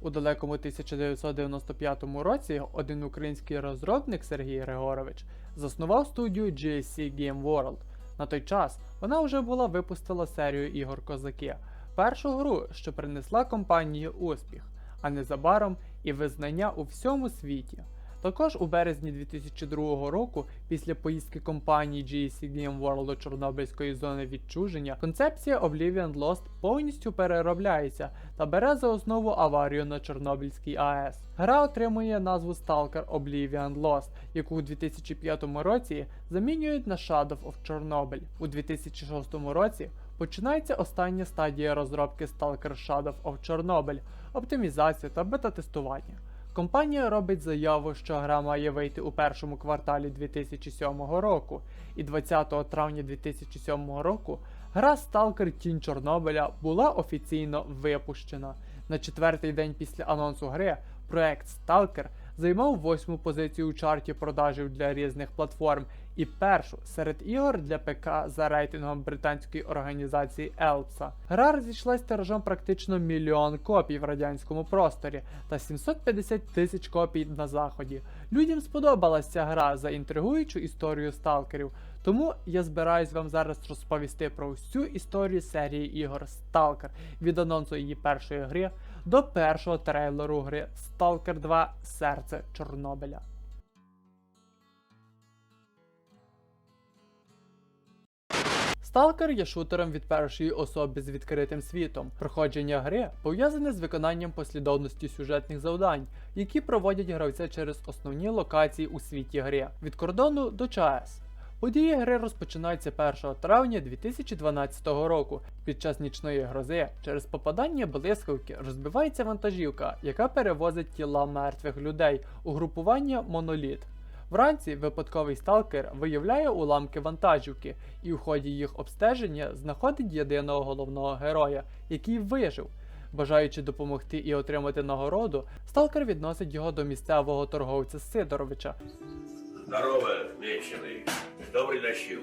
У далекому 1995 році один український розробник Сергій Григорович заснував студію GSC Game World. На той час вона вже була випустила серію ігор Козаки, першу гру, що принесла компанії успіх, а незабаром і визнання у всьому світі. Також у березні 2002 року, після поїздки компанії GSC Game World до Чорнобильської зони відчуження, концепція Oblivion Lost повністю переробляється та бере за основу аварію на Чорнобильській АЕС. Гра отримує назву Stalker Oblivion Lost, яку у 2005 році замінюють на Shadow of Chernobyl. У 2006 році починається остання стадія розробки Stalker Shadow of Chernobyl, оптимізація та бета-тестування. Компанія робить заяву, що гра має вийти у першому кварталі 2007 року, і 20 травня 2007 року гра Stalker Тінь Чорнобиля була офіційно випущена. На четвертий день після анонсу гри проект Stalker займав восьму позицію у чарті продажів для різних платформ і першу серед ігор для ПК за рейтингом британської організації ELSA. Гра розійшлась тиражом практично мільйон копій в радянському просторі та 750 тисяч копій на заході. Людям сподобалася ця гра за інтригуючу історію сталкерів. Тому я збираюсь вам зараз розповісти про всю історію серії ігор Stalker від анонсу її першої гри до першого трейлеру гри Stalker 2 Серце Чорнобиля. Сталкер є шутером від першої особи з відкритим світом. Проходження гри пов'язане з виконанням послідовності сюжетних завдань, які проводять гравця через основні локації у світі гри від кордону до ЧАЕС. Події гри розпочинаються 1 травня 2012 року. Під час нічної грози через попадання блискавки розбивається вантажівка, яка перевозить тіла мертвих людей у групування Моноліт. Вранці випадковий сталкер виявляє уламки вантажівки і у ході їх обстеження знаходить єдиного головного героя, який вижив. Бажаючи допомогти і отримати нагороду, сталкер відносить його до місцевого торговця Сидоровича. Здорово, меченый. Что притащил?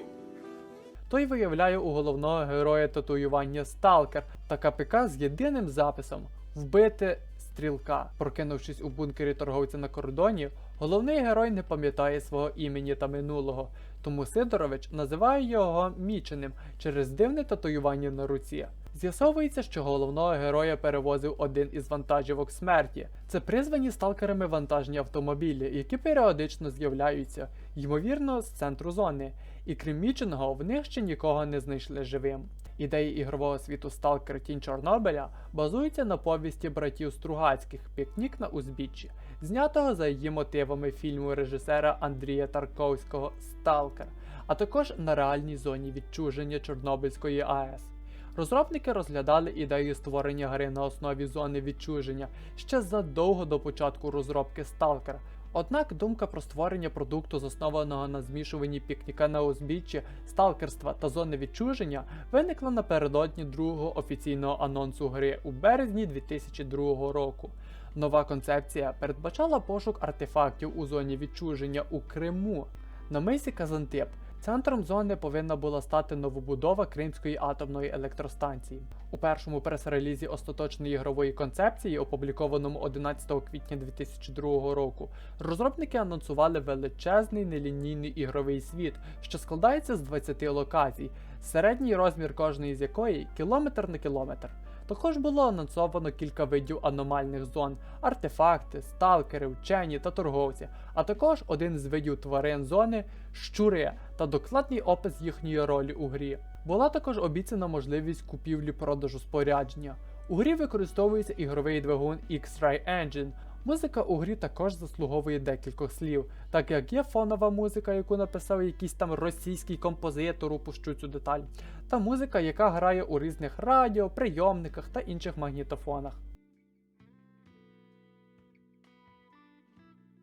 Той виявляє у головного героя татуювання Сталкер та КПК з єдиним записом Вбити стрілка. Прокинувшись у бункері торговця на кордоні, головний герой не пам'ятає свого імені та минулого, тому Сидорович називає його міченим через дивне татуювання на руці. З'ясовується, що головного героя перевозив один із вантажівок смерті. Це призвані сталкерами вантажні автомобілі, які періодично з'являються, ймовірно, з центру зони. І крім міченого, в них ще нікого не знайшли живим. Ідеї ігрового світу Сталкер Тінь Чорнобиля базуються на повісті братів Стругацьких Пікнік на узбіччі, знятого за її мотивами фільму режисера Андрія Тарковського Сталкер, а також на реальній зоні відчуження Чорнобильської АЕС. Розробники розглядали ідею створення гри на основі зони відчуження ще задовго до початку розробки Stalker. Однак думка про створення продукту, заснованого на змішуванні пікніка на узбіччі, сталкерства та зони відчуження, виникла напередодні другого офіційного анонсу гри у березні 2002 року. Нова концепція передбачала пошук артефактів у зоні відчуження у Криму. На мисі Казантип Центром зони повинна була стати новобудова Кримської атомної електростанції. У першому прес-релізі остаточної ігрової концепції, опублікованому 11 квітня 2002 року, розробники анонсували величезний нелінійний ігровий світ, що складається з 20 локацій, середній розмір кожної з якої кілометр на кілометр. Також було анонсовано кілька видів аномальних зон, артефакти, сталкери, вчені та торговці, а також один з видів тварин зони щури та докладний опис їхньої ролі у грі. Була також обіцяна можливість купівлі-продажу спорядження. У грі використовується ігровий двигун X-Ray Engine. Музика у грі також заслуговує декількох слів, так як є фонова музика, яку написав якийсь там російський композитор, упущу цю деталь, та музика, яка грає у різних радіо, прийомниках та інших магнітофонах.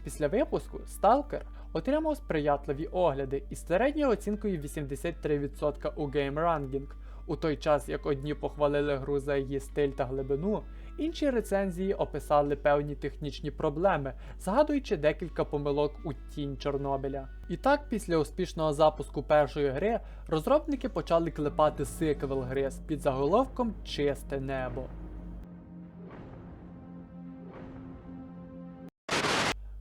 Після випуску Stalker отримав сприятливі огляди із середньою оцінкою 83% у GameRanking, у той час як одні похвалили гру за її стиль та глибину, інші рецензії описали певні технічні проблеми, згадуючи декілька помилок у тінь Чорнобиля. І так, після успішного запуску першої гри, розробники почали клепати сиквел гри з підзаголовком Чисте небо.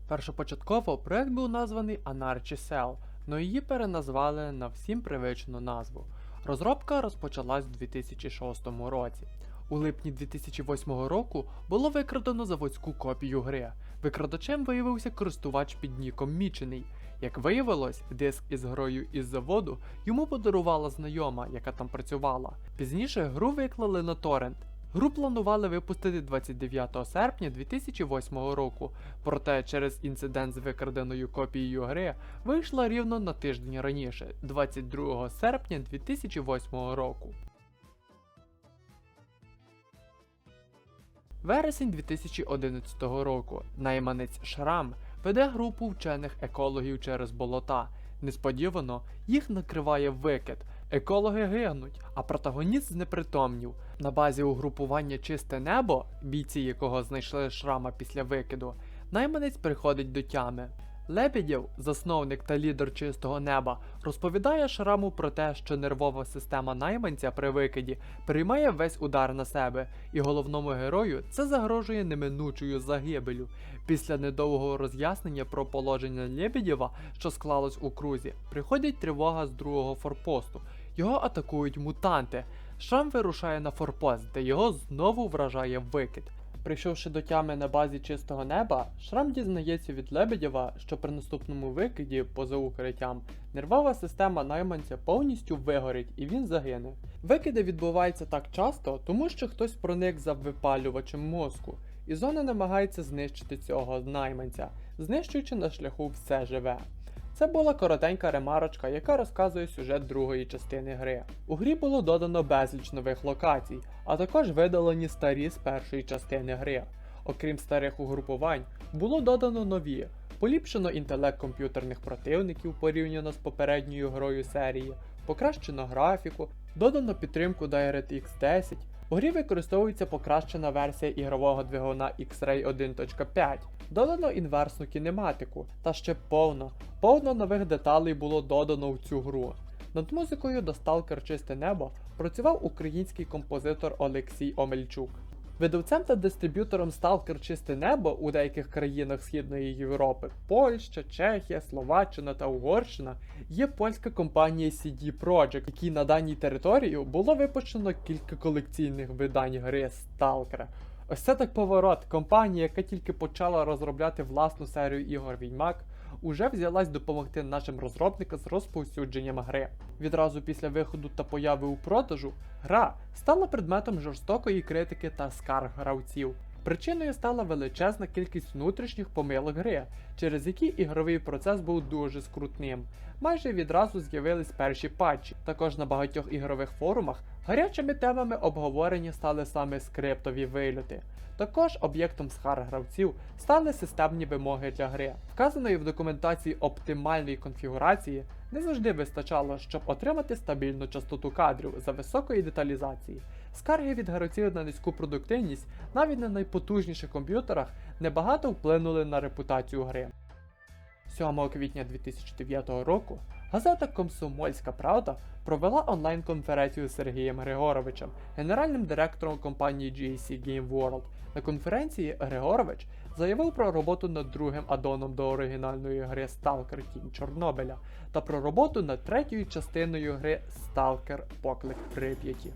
Першопочатково проект був названий Anarchy Cell, но її переназвали на всім привичну назву. Розробка розпочалась у 2006 році. У липні 2008 року було викрадено заводську копію гри. Викрадачем виявився користувач під ніком Мічений. Як виявилось, диск із грою із заводу йому подарувала знайома, яка там працювала. Пізніше гру виклали на торрент. Гру планували випустити 29 серпня 2008 року, проте через інцидент з викраденою копією гри вийшла рівно на тиждень раніше, 22 серпня 2008 року. Вересень 2011 року. Найманець Шрам веде групу вчених екологів через болота. Несподівано їх накриває викид. Екологи гинуть, а протагоніст знепритомнів. На базі угрупування Чисте небо, бійці якого знайшли шрама після викиду, найманець приходить до тями. Лебедєв, засновник та лідер чистого неба, розповідає Шраму про те, що нервова система найманця при викиді приймає весь удар на себе, і головному герою це загрожує неминучою загибелю. Після недовгого роз'яснення про положення Лебедєва, що склалось у крузі, приходить тривога з другого форпосту. Його атакують мутанти. Шрам вирушає на форпост, де його знову вражає викид. Прийшовши до тями на базі чистого неба, Шрам дізнається від Лебедєва, що при наступному викиді поза укриттям нервова система найманця повністю вигорить і він загине. Викиди відбуваються так часто, тому що хтось проник за випалювачем мозку, і зона намагається знищити цього найманця, знищуючи на шляху все живе. Це була коротенька ремарочка, яка розказує сюжет другої частини гри. У грі було додано безліч нових локацій, а також видалені старі з першої частини гри. Окрім старих угрупувань, було додано нові, поліпшено інтелект комп'ютерних противників порівняно з попередньою грою серії, покращено графіку, додано підтримку DirectX 10. У грі використовується покращена версія ігрового двигуна X-Ray 1.5, додано інверсну кінематику, та ще повно, повно нових деталей було додано в цю гру. Над музикою до Сталкер Чисте Небо працював український композитор Олексій Омельчук. Видавцем та дистриб'ютором Stalker Чисте Небо у деяких країнах Східної Європи Польща, Чехія, Словаччина та Угорщина є польська компанія CD Projekt, якій на даній території було випущено кілька колекційних видань гри Stalker. Ось це так поворот. Компанія, яка тільки почала розробляти власну серію ігор Відьмак, уже взялась допомогти нашим розробникам з розповсюдженням гри. Відразу після виходу та появи у продажу, гра стала предметом жорстокої критики та скарг гравців. Причиною стала величезна кількість внутрішніх помилок гри, через які ігровий процес був дуже скрутним. Майже відразу з'явились перші патчі. Також на багатьох ігрових форумах гарячими темами обговорення стали саме скриптові вильоти. Також об'єктом схар гравців стали системні вимоги для гри. Вказаної в документації оптимальної конфігурації не завжди вистачало, щоб отримати стабільну частоту кадрів за високої деталізації. Скарги від гравців на низьку продуктивність навіть на найпотужніших комп'ютерах небагато вплинули на репутацію гри. 7 квітня 2009 року газета Комсомольська Правда провела онлайн-конференцію з Сергієм Григоровичем, генеральним директором компанії GAC Game World. На конференції Григорович заявив про роботу над другим адоном до оригінальної гри Stalker Тінь Чорнобиля та про роботу над третьою частиною гри Stalker Поклик Прип'яті.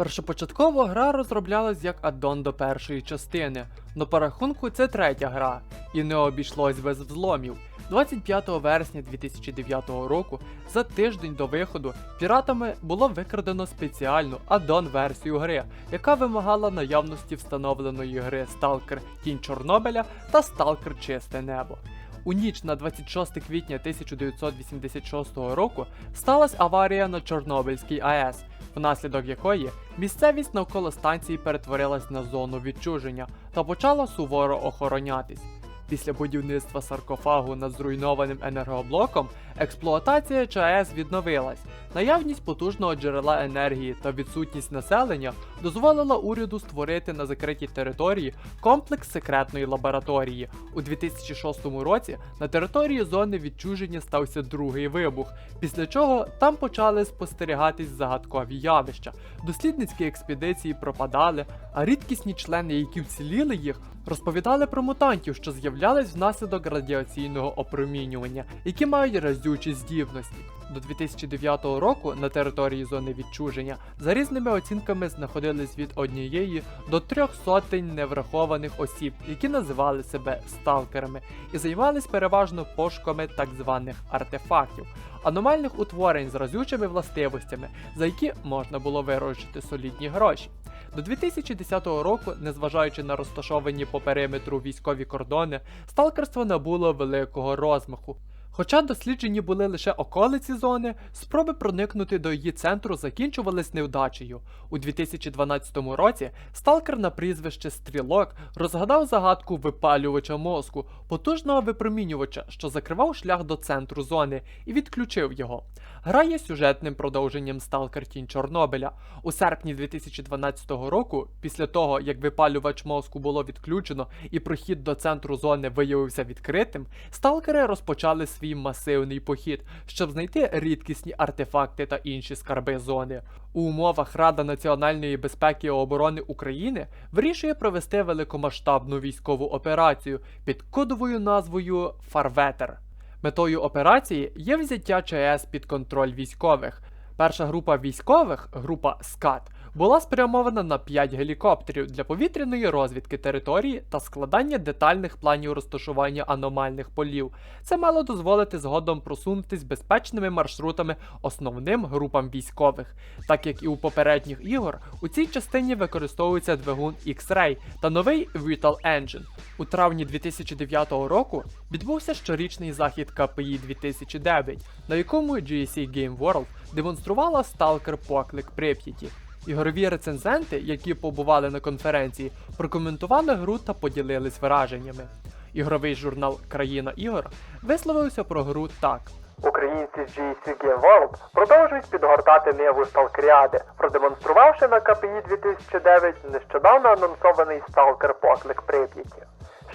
Першопочатково гра розроблялась як аддон до першої частини, но по рахунку це третя гра, і не обійшлось без взломів. 25 вересня 2009 року, за тиждень до виходу, піратами було викрадено спеціальну аддон версію гри, яка вимагала наявності встановленої гри Stalker Тінь Чорнобиля та Stalker Чисте Небо. У ніч на 26 квітня 1986 року сталася аварія на Чорнобильській АЕС, внаслідок якої місцевість навколо станції перетворилась на зону відчуження та почала суворо охоронятись. Після будівництва саркофагу над зруйнованим енергоблоком експлуатація ЧАЕС відновилась. Наявність потужного джерела енергії та відсутність населення дозволила уряду створити на закритій території комплекс секретної лабораторії. У 2006 році на території зони відчуження стався другий вибух, після чого там почали спостерігатись загадкові явища. Дослідницькі експедиції пропадали, а рідкісні члени, які вціліли їх, розповідали про мутантів, що з'являлись внаслідок радіаційного опромінювання, які мають разючі здібності. До 2009 року на території зони відчуження за різними оцінками знаходились від однієї до трьох сотень неврахованих осіб, які називали себе сталкерами, і займались переважно пошуками так званих артефактів, аномальних утворень з разючими властивостями, за які можна було виручити солідні гроші. До 2010 року, незважаючи на розташовані по периметру військові кордони, сталкерство набуло великого розмаху. Хоча досліджені були лише околиці зони, спроби проникнути до її центру закінчувались невдачею. У 2012 році сталкер на прізвище Стрілок розгадав загадку випалювача мозку, потужного випромінювача, що закривав шлях до центру зони, і відключив його. Гра є сюжетним продовженням Сталкер Тінь Чорнобиля. У серпні 2012 року, після того як випалювач мозку було відключено і прохід до центру зони виявився відкритим, сталкери розпочали свій масивний похід, щоб знайти рідкісні артефакти та інші скарби зони. У умовах Рада національної безпеки і оборони України вирішує провести великомасштабну військову операцію під кодовою назвою Фарветер. Метою операції є взяття ЧАЕС під контроль військових. Перша група військових, група СКАТ, була спрямована на 5 гелікоптерів для повітряної розвідки території та складання детальних планів розташування аномальних полів. Це мало дозволити згодом просунутись безпечними маршрутами основним групам військових. Так як і у попередніх ігор, у цій частині використовується двигун X-Ray та новий Vital Engine. У травні 2009 року відбувся щорічний захід КПІ 2009, на якому GSC Game World демонструвала сталкер поклик Прип'яті. Ігрові рецензенти, які побували на конференції, прокоментували гру та поділились враженнями. Ігровий журнал Країна ігор висловився про гру так. Українці з Game World продовжують підгортати ниву сталкеріади, продемонструвавши на КПІ 2009 нещодавно анонсований сталкер поклик Прип'яті.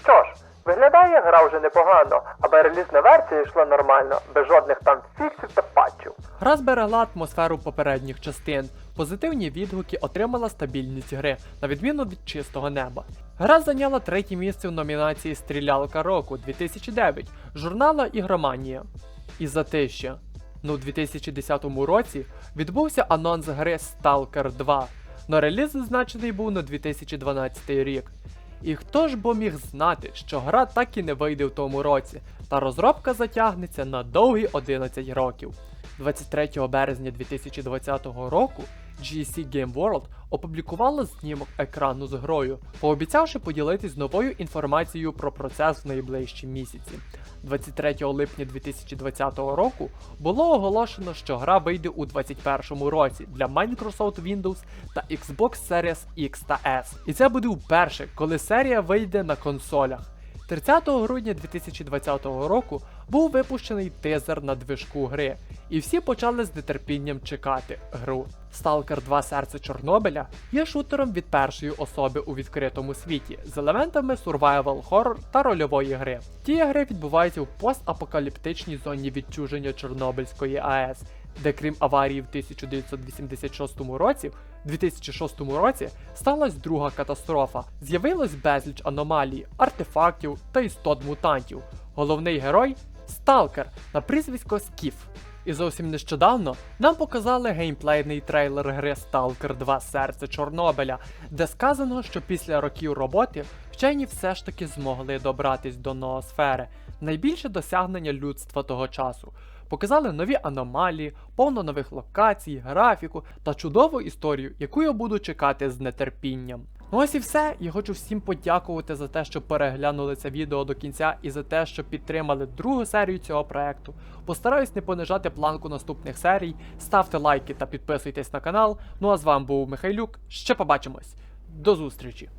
Що ж, виглядає гра вже непогано, аби релізна версія йшла нормально, без жодних там фіксів та патчів. Гра зберегла атмосферу попередніх частин. Позитивні відгуки отримала стабільність гри, на відміну від чистого неба. Гра зайняла третє місце в номінації Стрілялка року 2009 журнала Ігроманія. І затища. Ну, у 2010 році відбувся анонс гри Stalker 2, но реліз зазначений був на 2012 рік. І хто ж бо міг знати, що гра так і не вийде в тому році, та розробка затягнеться на довгі 11 років. 23 березня 2020 року GSC Game World опублікувала знімок екрану з грою, пообіцявши поділитись новою інформацією про процес в найближчі місяці. 23 липня 2020 року було оголошено, що гра вийде у 2021 році для Microsoft Windows та Xbox Series X та S. І це буде вперше, коли серія вийде на консолях. 30 грудня 2020 року був випущений тизер на движку гри, і всі почали з нетерпінням чекати гру. Stalker 2 Серце Чорнобиля є шутером від першої особи у відкритому світі з елементами survival horror та рольової гри. Ті гри відбуваються в постапокаліптичній зоні відчуження Чорнобильської АЕС, де крім аварії в 1986 році, в 2006 році сталася друга катастрофа. З'явилось безліч аномалій, артефактів та істот мутантів. Головний герой Сталкер на прізвисько Скіф. І зовсім нещодавно нам показали геймплейний трейлер гри Stalker 2 Серце Чорнобиля, де сказано, що після років роботи вчені все ж таки змогли добратись до ноосфери, найбільше досягнення людства того часу. Показали нові аномалії, повно нових локацій, графіку та чудову історію, яку я буду чекати з нетерпінням. Ну ось і все. Я хочу всім подякувати за те, що переглянули це відео до кінця і за те, що підтримали другу серію цього проекту. Постараюсь не понижати планку наступних серій. Ставте лайки та підписуйтесь на канал. Ну а з вами був Михайлюк. Ще побачимось. До зустрічі!